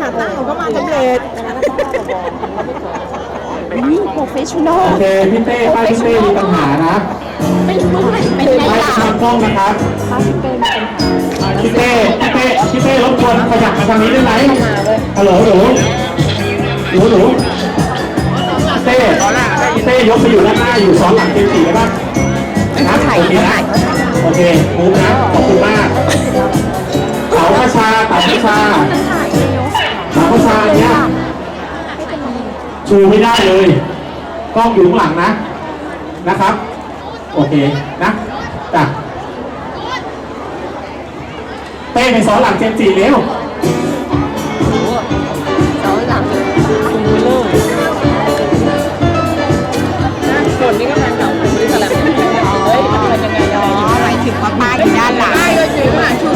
ค่ะตั้งหก็มาสำเร็จนี่โปรเฟชชั่นอลโอเคพี่เต้ป้าพี่เต้มีปัญหานะไม่รู้เลยเป็นไงล่ะทางกล้องนะครับพี่เต้พี่เต้พี่เต้รบกวนขยับมาทางนี้ได้ไหมฮัลโหลหนูหนูหนูเต้พี่เต้ยกไปอยู่ด้านหน้าอยู่ซ้อนหลังเต็มสี่ได้ปะนะถ่ายนะโอเคมูฟนะ ชูไม่ได้เลยกล้องอยู่ข้างหลังนะนะครับ โอเคนะจ้ะเต้ไปซอนหลังเจมส์จีเร็วซอนหลังคุณวิลเลอส่วนนี้ก็แฟนเก่าคุณวิลเลอร์แล้วเฮ้ยเป็นยังไงอ๋อหมายถึงว่าป้าอยู่ด้านหลังได้เลยเจ๊มาชู